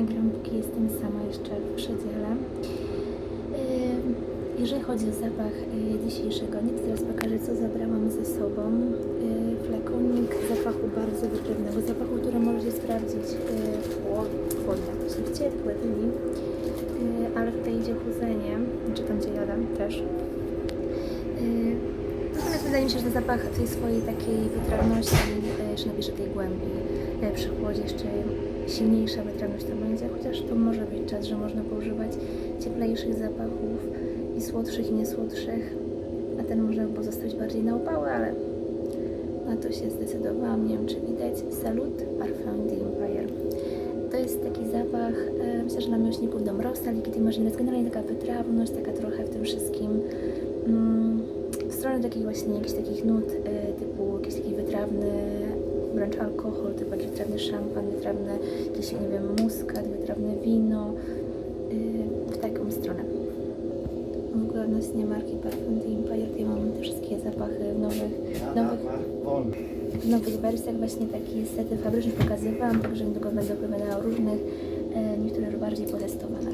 nagram, póki jestem sama jeszcze w przedziale. Jeżeli chodzi o zapach y, dzisiejszego dnia, to teraz pokażę, co zabrałam ze sobą. Y, Flakonik zapachu bardzo wytrawnego, zapachu, który możecie sprawdzić y, w chłod- w chłodne, właśnie w ciepłe dni. Ale tutaj idzie chłodzenie, czy tam gdzie jadam też. Natomiast wydaje mi się, że ten zapach tej swojej takiej wytrawności jeszcze napisze tej głębi. Przy chłodzie jeszcze silniejsza wytrawność to będzie, chociaż to może być czas, że można poużywać cieplejszych zapachów i słodszych i niesłodszych, a ten może pozostać bardziej na opały, ale na to się zdecydowałam. Nie wiem, czy widać. Salut Parfum d'Empire. To jest taki zapach, e, myślę, że na miłośników Domrosa, Liquid Imagine. Generalnie taka wytrawność, taka trochę w tym wszystkim mm, w stronę takich właśnie jakichś takich nut e, typu jakiś taki wytrawny wręcz alkohol, typu jakiś wytrawny szampan, wytrawny jakiś, nie wiem, muskat, wytrawne wino, y, w taką stronę. W ogóle odnośnie marki Parfum d'Empire, to ja mam te wszystkie zapachy w nowych, nowych, w nowych wersjach, właśnie takie sety fabryczne pokazywałam, także niedługo będę opowiadała o różnych, e, niektóre już bardziej potestowane.